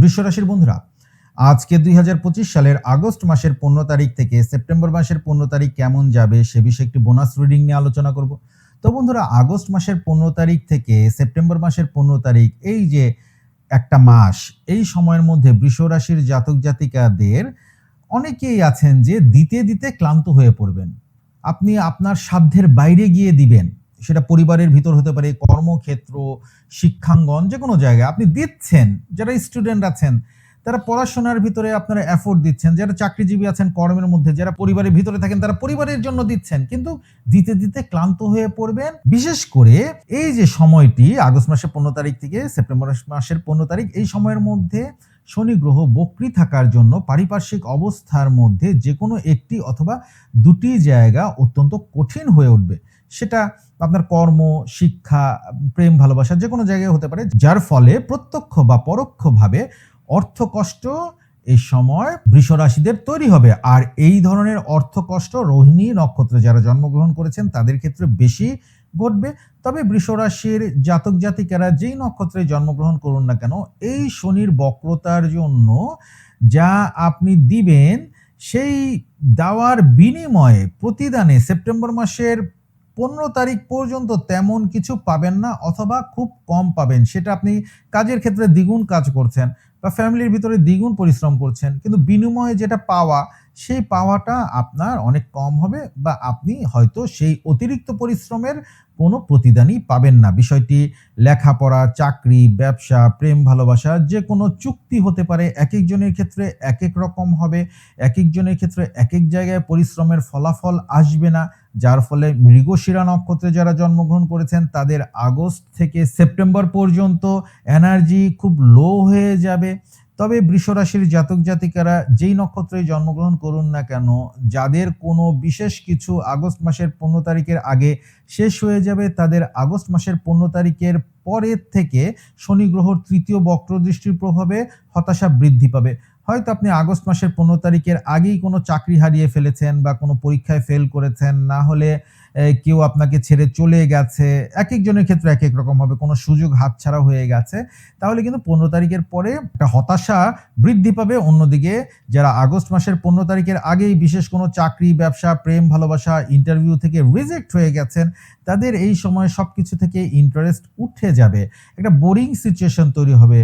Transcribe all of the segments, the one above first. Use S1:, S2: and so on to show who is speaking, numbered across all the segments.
S1: বৃষরাশির বন্ধুরা, আজকে দুই হাজার পঁচিশ সালের আগস্ট মাসের পনেরো তারিখ থেকে সেপ্টেম্বর মাসের পনেরো তারিখ কেমন যাবে সে বিষয়ে একটি বোনাস রিডিং নিয়ে আলোচনা করব। তো বন্ধুরা, আগস্ট মাসের পনেরো তারিখ থেকে সেপ্টেম্বর মাসের পনেরো তারিখ, এই যে একটা মাস, এই সময়ের মধ্যে বৃষ রাশির জাতক জাতিকাদের অনেকেই আছেন যে দিতে দিতে ক্লান্ত হয়ে পড়বেন। আপনি আপনার সাধ্যের বাইরে গিয়ে দিবেন। সেটা পরিবারের ভিতর হতে পারে, কর্মক্ষেত্র, শিক্ষাঙ্গন, যে কোনো জায়গায় আপনি দিচ্ছেন, যারা স্টুডেন্ট আছেন, তারা পড়াশোনার ভিতরে আপনারা এফোর্ট দিচ্ছেন, যারা চাকরিজীবী আছেন কর্মের মধ্যে, যারা পরিবারের ভিতরে থাকেন, তারা পরিবারের জন্য দিচ্ছেন, কিন্তু দিতে দিতে ক্লান্ত হয়ে পড়বেন। বিশেষ করে এই যে সময়টি, আগস্ট মাসের পনেরো তারিখ থেকে সেপ্টেম্বর মাসের পনেরো তারিখ, এই সময়ের মধ্যে শনি গ্রহ বক্রি থাকার জন্য পারিপার্শ্বিক অবস্থার মধ্যে যে কোনো একটি অথবা দুটি জায়গা অত্যন্ত কঠিন হয়ে উঠবে। সেটা আপনার কর্ম, শিক্ষা, প্রেম, ভালোবাসা যে কোনো জায়গায় হতে পারে, যার ফলে প্রত্যক্ষ বা পরোক্ষভাবে অর্থ কষ্ট এই সময় বৃষ রাশিদের তৈরি হবে। আর এই ধরনের অর্থ কষ্ট রোহিণী নক্ষত্রে যারা জন্মগ্রহণ করেছেন, তাদের ক্ষেত্রে বেশি ঘটবে। তবে বৃষ রাশির জাতক জাতিকারা যেই নক্ষত্রে জন্মগ্রহণ করুন না কেন, এই শনির বক্রতার জন্য যা আপনি দিবেন, সেই দেওয়ার বিনিময়ে প্রতিদানে সেপ্টেম্বর মাসের পনেরো তারিখ পর্যন্ত তেমন কিছু পাবেন না অথবা খুব কম পাবেন। সেটা আপনি কাজের ক্ষেত্রে দ্বিগুণ কাজ করছেন বা ফ্যামিলির ভিতরে দ্বিগুণ পরিশ্রম করছেন। কিন্তু বিনিময়ে যেটা পাওয়া সেই পাওয়াটা আপনার অনেক কম হবে বা আপনি হয়তো সেই অতিরিক্ত পরিশ্রমের কোনো প্রতিদানই পাবেন না। বিষয়টি লেখাপড়া, চাকরি, ব্যবসা, প্রেম, ভালোবাসা যে কোনো চুক্তি হতে পারে। এক একজনের ক্ষেত্রে এক এক রকম হবে। এক একজনের ক্ষেত্রে এক এক জায়গায় পরিশ্রমের ফলাফল আসবে না। যার ফলে মৃগশিরা নক্ষত্রে যারা জন্মগ্রহণ করেছেন, তাদের আগস্ট থেকে সেপ্টেম্বর পর্যন্ত এনার্জি খুব লো হয়ে যাবে। তবে বৃষরাশির জাতক জাতিকারা যেই নক্ষত্রে জন্মগ্রহণ করুন না কেন, যাদের কোনো বিশেষ কিছু আগস্ট মাসের পনেরো তারিখের আগে শেষ হয়ে যাবে, তাদের আগস্ট মাসের পনেরো তারিখের পরের থেকে শনি গ্রহর তৃতীয় বক্র দৃষ্টির প্রভাবে হতাশা বৃদ্ধি পাবে। হয়তো আপনি আগস্ট মাসের পনেরো তারিখের আগেই কোনো চাকরি হারিয়ে ফেলেছেন বা কোনো পরীক্ষায় ফেল করেছেন, না হলে কেউ আপনাকে ছেড়ে চলে গেছে এক একজনের ক্ষেত্রে এক এক রকম হবে, কোনো সুযোগ হাতছাড়া হয়ে গেছে, তাহলে কিন্তু পনেরো তারিখের পরে একটা হতাশা বৃদ্ধি পাবে অন্যদিকে। যারা আগস্ট মাসের পনেরো তারিখের আগেই বিশেষ কোনো চাকরি, ব্যবসা, প্রেম, ভালোবাসা ইন্টারভিউ থেকে রিজেক্ট হয়ে গেছেন, তাদের এই সময় সব কিছু থেকে ইন্টারেস্ট উঠে যাবে। একটা বোরিং সিচুয়েশন তৈরি হবে।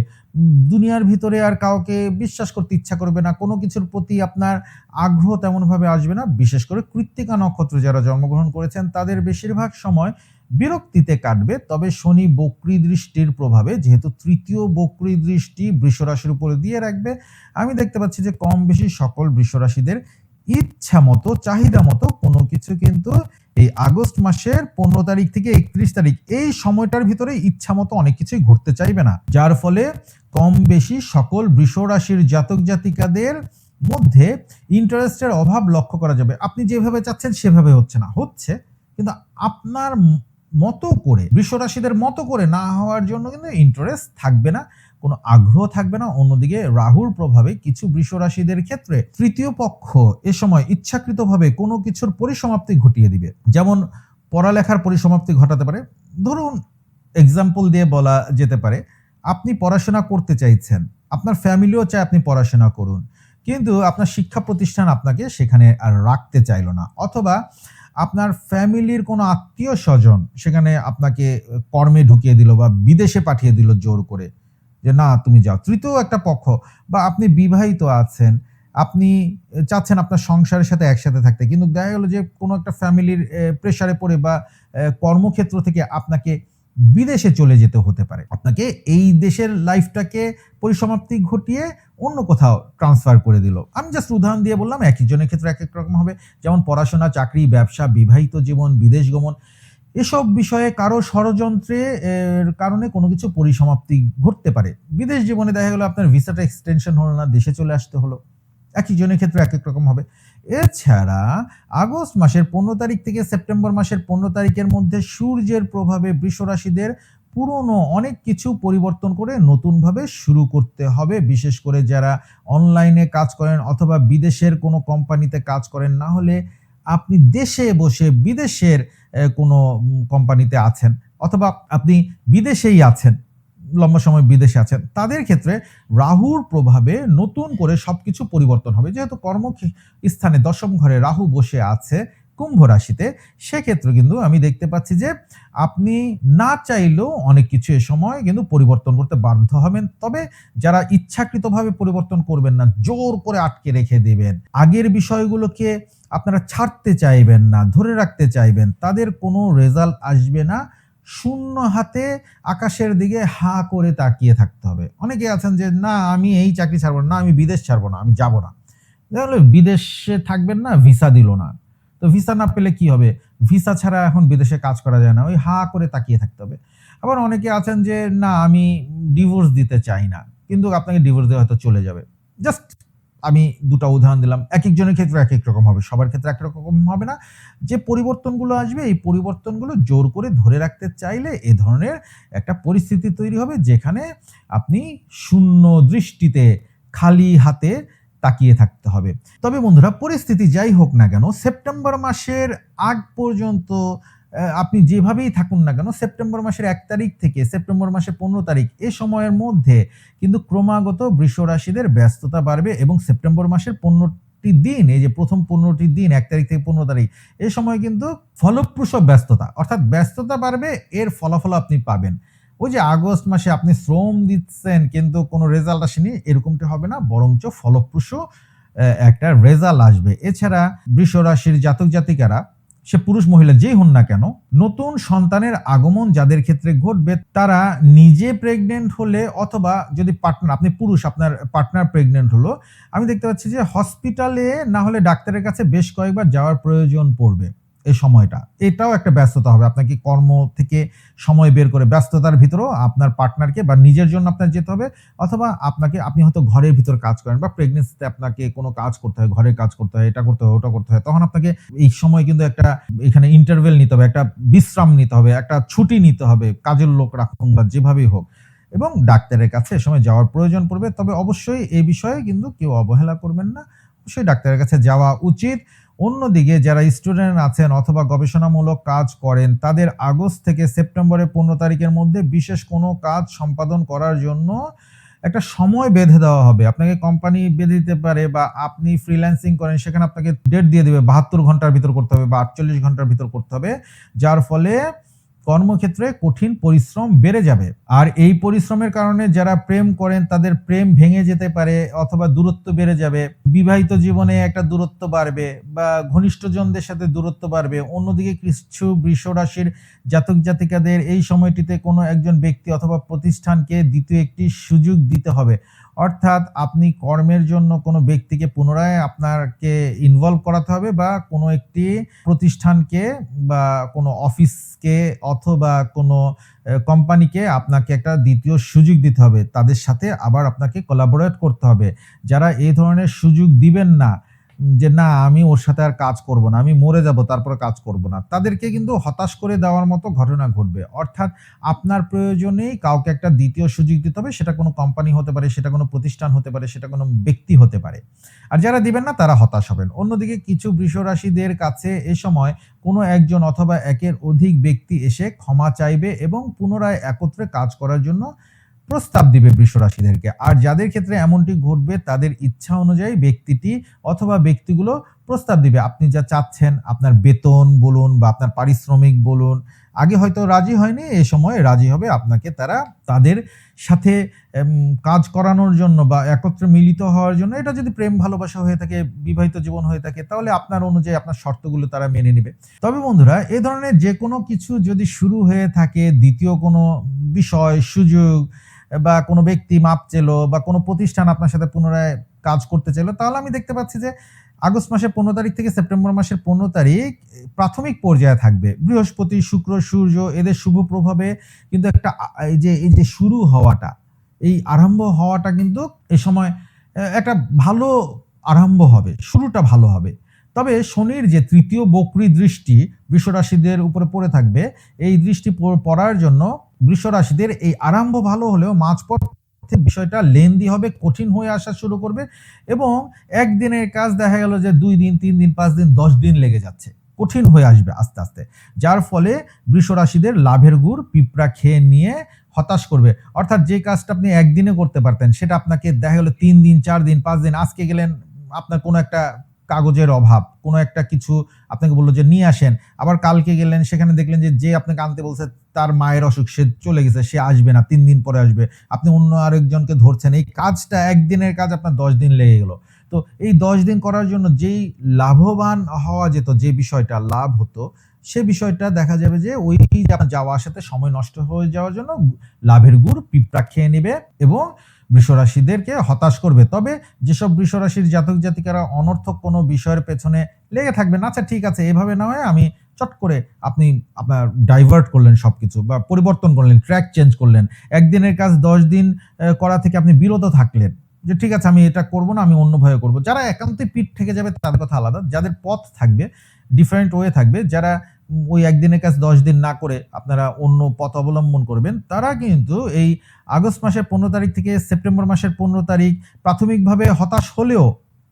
S1: দুনিয়ার ভিতরে আর কাউকে বিশ্বাস করতে ইচ্ছা করবে না। কোনো কিছুর প্রতি আপনার আগ্রহ তেমনভাবে আসবে না। বিশেষ করে কৃত্তিকা নক্ষত্র যারা জন্মগ্রহণ করেছেন, তাদের বেশিরভাগ সময় বিরক্তিতে কাটবে। তবে শনি বক্রী দৃষ্টির প্রভাবে, যেহেতু তৃতীয় বক্রী দৃষ্টি বৃষরাশির উপরে দিয়ে রাখবে, আমি দেখতে পাচ্ছি যে কম বেশি সকল বৃষরাশিদের ইচ্ছা মতো, চাহিদা মতো কোনো কিছু কিন্তু এই আগস্ট মাসের পনেরো তারিখ থেকে একত্রিশ তারিখ, এই সময়টার ভিতরে ইচ্ছা মতো অনেক কিছুই ঘুরতে চাইবে না। যার ফলে কম বেশি সকল বৃষ রাশির জাতক জাতিকাদের মধ্যে ইন্টারেস্টের অভাব লক্ষ্য করা যাবে। আপনি যেভাবে চাচ্ছেন সেভাবে হচ্ছে না। হচ্ছে, কিন্তু আপনার মতো করে বৃষ রাশিদের মতো করে না হওয়ার জন্য কিন্তু ইন্টারেস্ট থাকবে না, কোনো আগ্রহ থাকবে না। অন্যদিকে রাহুর প্রভাবে কিছু বৃষ রাশিদের ক্ষেত্রে তৃতীয় পক্ষ এ সময় ইচ্ছাকৃতভাবে কোনো কিছুর পরিসমাপ্তি ঘটিয়ে দিবে। যেমন পড়ালেখার পরিসমাপ্তি ঘটাতে পারে। ধরুন এক্সাম্পল দিয়ে বলা যেতে পারে আপনি পড়াশোনা করতে চাইছেন, আপনার ফ্যামিলিও চায় আপনি পড়াশোনা করুন, কিন্তু আপনার শিক্ষা প্রতিষ্ঠান আপনাকে সেখানে আর রাখতে চাইলো না, অথবা আপনার ফ্যামিলির কোনো আত্মীয় স্বজন সেখানে আপনাকে কর্মে ঢুকিয়ে দিল বা বিদেশে পাঠিয়ে দিল জোর করে, যে না, তুমি যাও। তৃতীয় একটা পক্ষ, বা আপনি বিবাহিত আছেন, আপনি চাচ্ছেন আপনার সংসারের সাথে একসাথে থাকতে, কিন্তু দেখা গেলো যে কোনো একটা ফ্যামিলির প্রেশারে পড়ে বা কর্মক্ষেত্র থেকে আপনাকে বিদেশে চলে যেতে হতে পারে। আপনাকে এই দেশের লাইফটাকে পরিসমাপ্তি ঘটিয়ে অন্য কোথাও ট্রান্সফার করে দিল। আমি জাস্ট উদাহরণ দিয়ে বললাম এক একজনের ক্ষেত্রে এক এক রকম হবে। যেমন পড়াশোনা, চাকরি, ব্যবসা, বিবাহিত জীবন, বিদেশ গমন, এসব বিষয়ে কারও ষড়যন্ত্রে কারণে কোনো কিছু পরিসমাপ্তি ঘটতে পারে। বিদেশ জীবনে দেখা গেলো আপনার ভিসাটা এক্সটেনশন হলো না, দেশে চলে আসতে হলো। এক একজনের ক্ষেত্রে এক এক রকম হবে। এছাড়া আগস্ট মাসের পনেরো তারিখ থেকে সেপ্টেম্বর মাসের পনেরো তারিখের মধ্যে সূর্যের প্রভাবে বৃষরাশিদের পুরনো অনেক কিছু পরিবর্তন করে নতুনভাবে শুরু করতে হবে। বিশেষ করে যারা অনলাইনে কাজ করেন অথবা বিদেশের কোনো কোম্পানিতে কাজ করেন, না হলে আপনি দেশে বসে বিদেশের কোনো কোম্পানিতে আছেন অথবা আপনি বিদেশেই আছেন। লম্বা সময় বিদেশে আছেন, তাদের ক্ষেত্রে রাহুর প্রভাবে নতুন করে সব কিছু পরিবর্তন হবে। যেহেতু কর্ম স্থানে দশম ঘরে রাহু বসে আছে কুম্ভ রাশিতে, সেক্ষেত্রে কিন্তু আমি দেখতে পাচ্ছি যে আপনি না চাইলেও অনেক কিছু এ সময় কিন্তু পরিবর্তন করতে বাধ্য হবেন। তবে যারা ইচ্ছাকৃতভাবে পরিবর্তন করবেন না, জোর করে আটকে রেখে দেবেন। আগের বিষয়গুলোকে আপনারা ছাড়তে চাইবেন না, ধরে রাখতে চাইবেন, তাদের কোনো রেজাল্ট আসবে না। শূন্য হাতে আকাশের দিকে হা করে তাকিয়ে থাকতে হবে। অনেকে আছেন যে, না, আমি এই চাকরি ছাড়বো না আমি বিদেশ ছাড়বো না, আমি যাব না। তাহলে বিদেশে থাকবেন না, ভিসা দিল না। তো ভিসা না পেলে কি হবে? ভিসা ছাড়া এখন বিদেশে কাজ করা যায় না, ওই হা করে তাকিয়ে থাকতে হবে। আবার অনেকে আছেন যে, না, আমি ডিভোর্স দিতে চাই না। কিন্তু আপনাকে ডিভোর্স দেওয়া হয়তো চলে যাবে। জাস্ট আমি দুটো উদাহরণ দিলাম। এক একজনের ক্ষেত্রে এক এক রকম হবে, সবার ক্ষেত্রে এক রকম হবে না। যে পরিবর্তনগুলো আসবে, এই পরিবর্তনগুলো জোর করে ধরে রাখতে চাইলে এ ধরনের একটা পরিস্থিতি তৈরি হবে যেখানে আপনি শূন্য দৃষ্টিতে খালি হাতে তাকিয়ে থাকতে হবে। তবে বন্ধুরা, পরিস্থিতি যাই হোক না কেন, সেপ্টেম্বর মাসের আগ পর্যন্ত আপনি যেভাবেই থাকুন না কেন, সেপ্টেম্বর মাসের এক তারিখ থেকে সেপ্টেম্বর মাসের পনেরো তারিখ এ সময়ের মধ্যে কিন্তু ক্রমাগত বৃষ রাশিদের ব্যস্ততা বাড়বে এবং সেপ্টেম্বর মাসের পনেরোটি দিন, এই যে প্রথম পনেরোটি দিন, এক তারিখ থেকে পনেরো তারিখ, এ সময় কিন্তু ফলপ্রসব ব্যস্ততা, অর্থাৎ ব্যস্ততা বাড়বে, এর ফলাফল আপনি পাবেন। ওই যে আগস্ট মাসে আপনি শ্রম দিচ্ছেন কিন্তু কোনো রেজাল্ট আসেনি, এরকমটি হবে না, বরঞ্চ ফলপ্রসূ একটা রেজাল্ট আসবে। এছাড়া বৃষ রাশির জাতক জাতিকারা সে পুরুষ মহিলা যেই হন না কেন, নতুন সন্তানের আগমন যাদের ক্ষেত্রে ঘটবে, তারা নিজে প্রেগনেন্ট হলে অথবা যদি পার্টনার আপনি পুরুষ, আপনার পার্টনার প্রেগনেন্ট হলো, আমি দেখতে পাচ্ছি যে হসপিটালে না হলে ডাক্তারের কাছে বেশ কয়েকবার যাওয়ার প্রয়োজন পড়বে। এই সময়টা। এটাও একটা ব্যস্ততা হবে। আপনাকে কর্ম থেকে সময় বের করে ব্যস্ততার ভিতরেও আপনার পার্টনারকে বা নিজের জন্য আপনার যেতে হবে অথবা আপনাকে, আপনি হয়তো ঘরের ভিতর কাজ করেন বা প্রেগনেন্সিতে আপনাকে কোনো কাজ করতে হয়, ঘরের কাজ করতে হয়, এটা করতে হয়, ওটা করতে হয়, তখন আপনাকে এই সময় কিন্তু একটা, এখানে ইন্টারভেল নিতে হবে, একটা বিশ্রাম নিতে হবে, একটা ছুটি নিতে হবে, কাজের লোক রাখুন বা যেভাবেই হোক। এবং ডাক্তারের কাছে এ সময় যাওয়ার প্রয়োজন পড়বে, তবে অবশ্যই এই বিষয়ে কিন্তু কেউ অবহেলা করবেন না। অবশ্যই ডাক্তারের কাছে যাওয়া উচিত। অন্যদিকে যারা স্টুডেন্ট আছেন অথবা গবেষণামূলক কাজ করেন, তাদের আগস্ট থেকে সেপ্টেম্বরের পনেরো তারিখের মধ্যে বিশেষ কোনো কাজ সম্পাদন করার জন্য একটা সময় বেঁধে দেওয়া হবে। আপনাকে কোম্পানি বেঁধে দিতে পারে বা আপনি ফ্রিল্যান্সিং করেন, সেখানে আপনাকে ডেট দিয়ে দেবে বাহাত্তর ঘণ্টার ভিতর করতে হবে বা আটচল্লিশ ঘণ্টার ভিতর করতে হবে। যার ফলে কর্মক্ষেত্রে কঠিন পরিশ্রম বেড়ে যাবে। আর এই পরিশ্রমের কারণে যারা প্রেম করেন, তাদের প্রেম ভেঙে যেতে পারে অথবা দূরত্ব বেড়ে যাবে। বিবাহিত জীবনে একটা দূরত্ব বাড়বে বা ঘনিষ্ঠজনদের সাথে দূরত্ব বাড়বে। অন্যদিকে কিছু বৃষ রাশির জাতক জাতিকাদের এই সময়টিতে কোনো একজন ব্যক্তি অথবা প্রতিষ্ঠানকে দ্বিতীয় একটি সুযোগ দিতে হবে। অর্থাৎ আপনি কর্মের জন্য কোনো ব্যক্তিকে পুনরায় আপনাকে ইনভলভ করাতে হবে বা কোনো একটি প্রতিষ্ঠানকে বা কোনো অফিসকে অথবা কোনো কোম্পানিকে আপনাকে একটা দ্বিতীয় সুযোগ দিতে হবে। তাদের সাথে আবার আপনাকে কোলাবোরেট করতে হবে। যারা এই ধরনের সুযোগ দিবেন না যে না, আমি ওর সাথে আর কাজ করব না, আমি মরে যাব, তারপর কাজ করব না। তাদেরকে কিন্তু হতাশ করে দেওয়ার মতো ঘটনা ঘটবে। অর্থাৎ আপনার প্রয়োজনেই কাউকে একটা দ্বিতীয় সুযোগ দিতে হবে, সেটা কোনো কোম্পানি হতে পারে, সেটা কোনো প্রতিষ্ঠান হতে পারে, সেটা কোনো ব্যক্তি হতে পারে। আর যারা দিবেন না, তারা হতাশ হবেন। অন্যদিকে কিছু বৃষ রাশিদের কাছে এ সময় কোনো একজন অথবা একের অধিক ব্যক্তি এসে ক্ষমা চাইবে এবং পুনরায় একত্রে কাজ করার জন্য প্রস্তাব দিবে বৃষ রাশিদেরকে আর যাদের ক্ষেত্রে এমনটি ঘটবে, তাদের ইচ্ছা অনুযায়ী ব্যক্তিটি অথবা ব্যক্তিগুলো প্রস্তাব দিবে। আপনি যা চাচ্ছেন, আপনার বেতন বলুন বা আপনার পারিশ্রমিক বলুন, আগে হয়তো রাজি হয়নি, এ সময় রাজি হবে। আপনাকে তারা তাদের সাথে কাজ করানোর জন্য বা একত্রে মিলিত হওয়ার জন্য, এটা যদি প্রেম, ভালোবাসা হয়ে থাকে, বিবাহিত জীবন হয়ে থাকে, তাহলে আপনার অনুযায়ী, আপনার শর্তগুলো তারা মেনে নেবে। তবে বন্ধুরা, এ ধরনের যে কোনো কিছু যদি শুরু হয়ে থাকে, দ্বিতীয় কোনো বিষয়, সুযোগ বা কোনো ব্যক্তি মাপ চেলো বা কোনো প্রতিষ্ঠান আপনার সাথে পুনরায় কাজ করতে চাইলো, তাহলে আমি দেখতে পাচ্ছি যে আগস্ট মাসের পনেরো তারিখ থেকে সেপ্টেম্বর মাসের পনেরো তারিখ প্রাথমিক পর্যায়ে থাকবে। বৃহস্পতি, শুক্র, সূর্য এদের শুভ প্রভাবে কিন্তু একটা এই যে এই যে শুরু হওয়াটা, এই আরম্ভ হওয়াটা কিন্তু এ সময় একটা ভালো আরম্ভ হবে, শুরুটা ভালো হবে। তবে শনির যে তৃতীয় বকরি দৃষ্টি বৃষ রাশিদের উপরে পড়ে থাকবে, এই দৃষ্টি পড়ার জন্য বৃষ রাশিদের এই আরম্ভ ভালো হলেও মাঝপথ বিষয়টা লেন্দি হবে, কঠিন হয়ে আসা শুরু করবে এবং একদিনের কাজ দেখা গেল যে দুই দিন, তিন দিন, পাঁচ দিন, দশ দিন লেগে যাচ্ছে। কঠিন হয়ে আসবে আস্তে আস্তে। যার ফলে বৃষ রাশিদের লাভের গুড় পিঁপড়া খেয়ে নিয়ে হতাশ করবে। অর্থাৎ যে কাজটা আপনি একদিনে করতে পারতেন, সেটা আপনাকে দেখা গেলো তিন দিন, চার দিন, পাঁচ দিন, আজকে গেলেন, আপনার কোনো একটা কাগজের অভাব, কোনো একটা কিছু আপনাকে বলল যে নিয়ে আসেন, আবার কালকে গেলেন, সেখানে দেখলেন যে যে আপনাকে আনতে বলছে তার মায়ের অসুখ, সে চলে গেছে, সে আসবে না, তিন দিন পরে আসবে। আপনি অন্য আরেকজনকে ধরছেন, এই কাজটা একদিনের কাজ, আপনার দশ দিন লেগে গেল। তো এই দশ দিন করার জন্য যেই লাভবান হওয়া যেত, যে বিষয়টা লাভ হতো, সে বিষয়টা দেখা যাবে যে ওই যাওয়া আসাতে সময় নষ্ট হয়ে যাওয়ার জন্য লাভের গুড় পিঁপড়া খেয়ে নেবে এবং বৃষরাশিদেরকে হতাশ করবে। তবে যেসব বৃষরাশির জাতক জাতিকারা অনর্থক কোনো বিষয়ের পেছনে লেগে থাকবেন আচ্ছা ঠিক আছে, এভাবে না হয় আমি চট করে আপনি আপনার ডাইভার্ট করলেন সব কিছু বা পরিবর্তন করলেন ট্র্যাক চেঞ্জ করলেন। একদিনের কাজ দশ দিন করা থেকে আপনি বিরত থাকলেন যে ঠিক আছে, আমি এটা করব না, আমি অন্যভাবে করব। যারা একান্তই পিঠ থেকে যাবে তাদের কথা আলাদা, যাদের পথ থাকবে ডিফারেন্ট ওয়ে থাকবে, যারা ওই একদিনের কাজ দশ দিন না করে আপনারা অন্য পথ অবলম্বন করবেন, তারা কিন্তু এই আগস্ট মাসের পনেরো তারিখ থেকে সেপ্টেম্বর মাসের পনেরো তারিখ প্রাথমিকভাবে হতাশ হলেও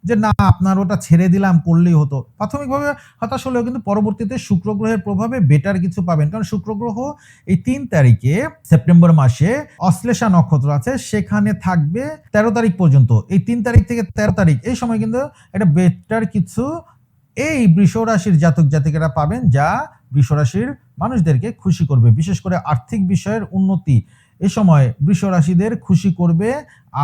S1: যে না, আপনার ওটা ছেড়ে দিলাম, করলেই হতো। প্রাথমিকভাবে হতাশ হলেও কিন্তু পরবর্তীতে শুক্র গ্রহের প্রভাবে বেটার কিছু পাবেন। কারণ শুক্র গ্রহ এই তিন তারিখে সেপ্টেম্বর মাসে অশ্লেষা নক্ষত্র আছে, সেখানে থাকবে তেরো তারিখ পর্যন্ত। এই তিন তারিখ থেকে তেরো তারিখ, এই সময় কিন্তু একটা বেটার কিছু এই বৃষ রাশির জাতক জাতিকেরা পাবেন যা বৃষ রাশির মানুষদেরকে খুশি করবে, বিশেষ করে আর্থিক বিষয়ের উন্নতি। এ সময় বৃষ রাশিদের খুশি করবে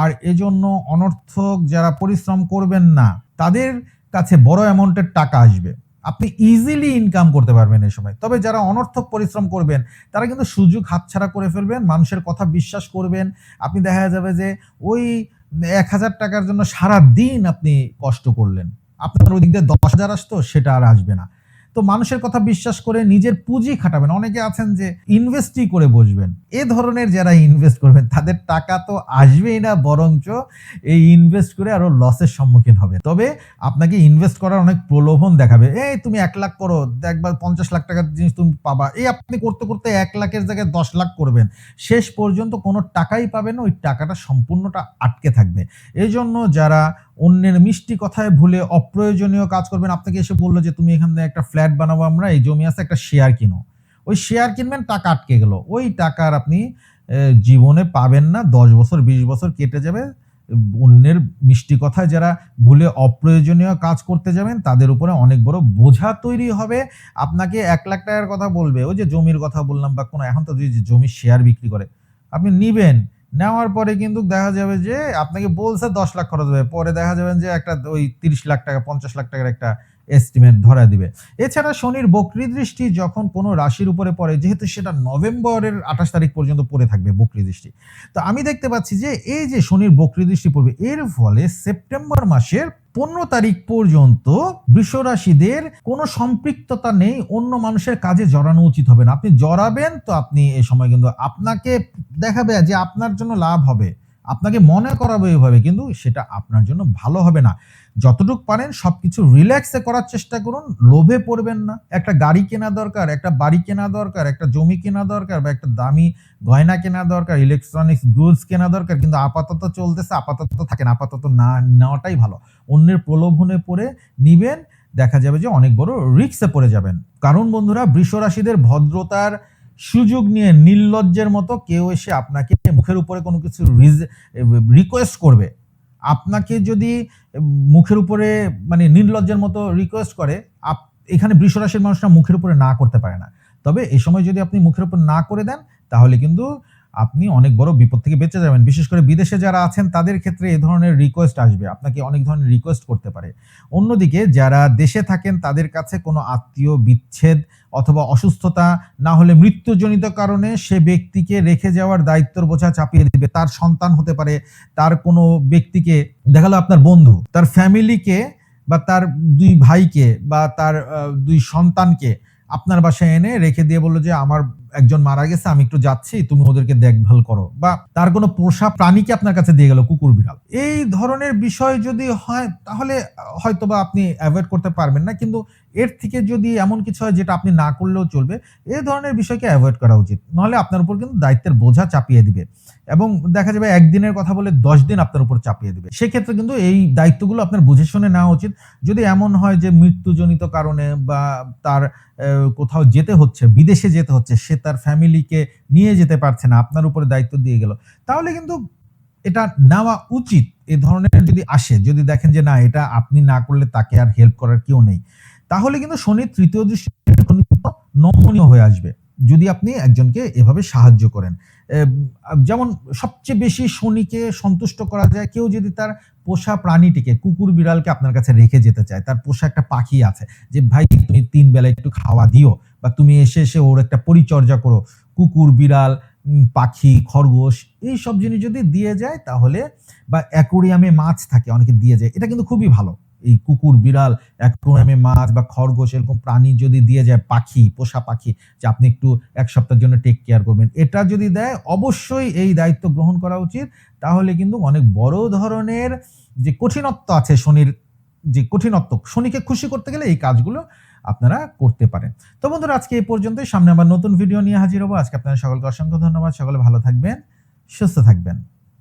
S1: আর এজন্য অনর্থক যারা পরিশ্রম করবেন না, তাদের কাছে বড় অ্যামাউন্টের টাকা আসবে। আপনি ইজিলি ইনকাম করতে পারবেন এই সময়। তবে যারা অনর্থক পরিশ্রম করবেন, তারা কিন্তু সুযোগ হাতছাড়া করে ফেলবেন, মানুষের কথা বিশ্বাস করবেন। আপনি দেখা যাবে যে ওই এক হাজার টাকার জন্য সারা দিন আপনি কষ্ট করলেন। আপনার ওই দিক দিয়ে দশ হাজার আসতো, সেটা আর আসবে না। তো মানুষের কথা বিশ্বাস করে নিজের পুঁজি খাটাবেন। অনেকে আছেন যে ইনভেস্টই করে বসবেন। এ ধরনের যারা ইনভেস্ট করবেন, তাদের টাকা তো আসবেই না, বরঞ্চ এই ইনভেস্ট করে আরও লসের সম্মুখীন হবে তবে আপনাকে ইনভেস্ট করার অনেক প্রলোভন দেখাবে। এই তুমি এক লাখ করো দেখবা পঞ্চাশ লাখ টাকার জিনিস তুমি পাবা। এই আপনি করতে করতে এক লাখের জায়গায় দশ লাখ করবেন। শেষ পর্যন্ত কোনো টাকাই পাবেন ওই টাকাটা সম্পূর্ণটা আটকে থাকবে। এই জন্য যারা অন্যের মিষ্টি কথায় ভুলে অপ্রয়োজনীয় কাজ করবেন। আপনাকে এসে বলল যে, তুমি এখান থেকে একটা ফ্ল্যাট বানাবো আমরা, এই জমি আছে, একটা শেয়ার কিনো। ওই শেয়ার কিনবেন, টাকা আটকে গেল। ওই টাকার আপনি জীবনে পাবেন না, দশ বছর, বিশ বছর কেটে যাবে। অন্যের মিষ্টি কথায় যারা ভুলে অপ্রয়োজনীয় কাজ করতে যাবেন, তাদের উপরে অনেক বড় বোঝা তৈরি হবে। আপনাকে এক লাখ টাকার কথা বলবে। ওই যে জমির কথা বললাম বা কোনো, এখন তো যদি জমি শেয়ার বিক্রি করে, আপনি নিবেন। নেওয়ার পরে কিন্তু দেখা যাবে যে আপনাকে বলছে দশ লাখ খরচ হবে। পরে দেখা যাবে যে একটা ওই তিরিশ লাখ টাকা, পঞ্চাশ লাখ টাকার একটা এস্টিমেট ধরা দিবে। এছাড়া শনির বক্রি দৃষ্টি যখন কোনো রাশির উপরে পড়ে, যেহেতু সেটা নভেম্বরের আঠাশ তারিখ পর্যন্ত পড়ে থাকবে বক্রি দৃষ্টি। তো আমি দেখতে পাচ্ছি যে এই যে শনির বক্রি দৃষ্টি পড়বে, এর ফলে সেপ্টেম্বর মাসের পনেরো তারিখ পর্যন্ত বৃষরাশিদের কোনো সম্পৃক্ততা নেই, অন্য মানুষের কাজে জড়ানো উচিত হবে না। আপনি জড়াবেন তো আপনি এ সময় কিন্তু আপনাকে দেখাবে যে আপনার জন্য লাভ হবে। আপনাকে মনে করাবে এভাবে, কিন্তু সেটা আপনার জন্য ভালো হবে না। যতটুকু পারেন সবকিছু রিল্যাক্সে করার চেষ্টা করুন, লোভে পড়বেন না। একটা গাড়ি কেনা দরকার, একটা বাড়ি কেনা দরকার, একটা জমি কেনা দরকার বা একটা দামি গয়না কেনা দরকার ইলেকট্রনিক্স গুডস কেনা দরকার, কিন্তু আপাতত চলতেছে, আপাতত থাকেন, আপাতত না নেওয়াটাই ভালো। অন্যের প্রলোভনে পড়ে নিবেন, দেখা যাবে যে অনেক বড় রিক্সে পড়ে যাবেন। কারণ বন্ধুরা বৃষ রাশিদের ভদ্রতার সুযোগ নিয়ে নির্লজ্জের মতো কেউ এসে আপনাকে মুখের উপরে কোনো কিছু রিকোয়েস্ট করবে। আপনাকে যদি মুখের উপরে মানে নির্লজ্জের মতো রিকোয়েস্ট করে, আপ, এখানে বৃষরাশির মানুষরা মুখের উপরে না করতে পারে না। তবে এই সময় যদি আপনি মুখের উপর না করে দেন, তাহলে কিন্তু আপনি অনেক বড় বিপদ থেকে বেঁচে যাবেন। বিশেষ করে বিদেশে যারা আছেন, তাদের ক্ষেত্রে এ ধরনের রিকোয়েস্ট আসবে। আপনাকে অনেক ধরনের রিকোয়েস্ট করতে পারে। অন্যদিকে যারা দেশে থাকেন, তাদের কাছে কোনো আত্মীয় বিচ্ছেদ অথবা অসুস্থতা না হলে মৃত্যুজনিত কারণে সে ব্যক্তিকে রেখে যাওয়ার দায়িত্বর বোঝা চাপিয়ে দিবে। তার সন্তান হতে পারে, তার কোনো ব্যক্তিকে দেখাল আপনার বন্ধু, তার ফ্যামিলিকে বা তার দুই ভাইকে বা তার দুই সন্তানকে আপনার বাসায় এনে রেখে দিয়ে বলল যে, আমার একজন মারা গেছে, আমি একটু যাচ্ছি, তুমি ওদেরকে দেখভাল করো। বা তার কোনো পোষা প্রাণীকে আপনার কাছে দিয়ে গেল, কুকুর, বিড়াল? এই ধরনের বিষয় যদি হয়, তাহলে হয়তো বা আপনি অ্যাভয়েড করতে পারবেন না, কিন্তু এর থেকে যদি এমন কিছু হয় যেটা আপনি না করলেও চলবে, এ ধরনের বিষয়কে অ্যাভয়েড করা উচিত। নাহলে আপনার উপর কিন্তু দায়িত্বের বোঝা চাপিয়ে দিবে। এবং দেখা যাবে একদিনের কথা বলে ১০ দিন আপনার উপর চাপিয়ে দিবে। সেক্ষেত্রে কিন্তু এই দায়িত্বগুলো আপনার বুঝে শুনে নেওয়া উচিত। যদি এমন হয় যে মৃত্যুজনিত কারণে বা তার কোথাও যেতে হচ্ছে, বিদেশে যেতে হচ্ছে, সে তার ফ্যামিলিকে নিয়ে যেতে পারছে না, আপনার উপরে দায়িত্ব দিয়ে গেল। তাহলে কিন্তু এটা নেওয়া উচিত। এ ধরনের যদি আসে, যদি দেখেন যে না এটা আপনি না করলে তাকে আর হেল্প করার কেউ নেই। তাহলে কিন্তু শনির ৩য় দৃষ্টিতে নমনীয় হয়ে আসবে। যদি আপনি একজনকে এভাবে সাহায্য করেন। যেমন সবচেয়ে বেশি শনিকে সন্তুষ্ট করা যায় কেউ যদি তার পোষা প্রাণীটিকে কুকুর বিড়ালকে আপনার কাছে রেখে যেতে চায়। তার পোষা একটা পাখি আছে যে ভাই তুমি ৩ বেলা একটু খাওয়া দিও বা তুমি এসে, এসে ওর একটা পরিচর্যা করো। কুকুর, বিড়াল, পাখি, খরগোশ এই সব জিনিস যদি দিয়ে যায় তাহলে বা অ্যাকোরিয়ামে মাছ থাকে অনেকে দিয়ে যায়। এটা কিন্তু খুবই ভালো। এই কুকুর, বিড়াল, অ্যাকোরিয়ামে মাছ বা খরগোশ এরকম প্রাণী যদি দিয়ে যায় পাখি, পোষা পাখি যে আপনি একটু এক সপ্তাহের জন্য টেক কেয়ার করবেন। এটা যদি দেয় অবশ্যই এই দায়িত্ব গ্রহণ করা উচিত। তাহলে কিন্তু অনেক বড় ধরনের যে কঠিনত্ব আছে শনির যে কঠিনত্ব, শনিকে খুশি করতে গেলে এই কাজগুলো আপনারা করতে পারেন। তো বন্ধুরা আজকে এই পর্যন্তই। সামনে আবার নতুন ভিডিও নিয়ে হাজির হব। আজকে আপনারা সকলকে অসংখ্য ধন্যবাদ। সকলে ভালো থাকবেন, সুস্থ থাকবেন।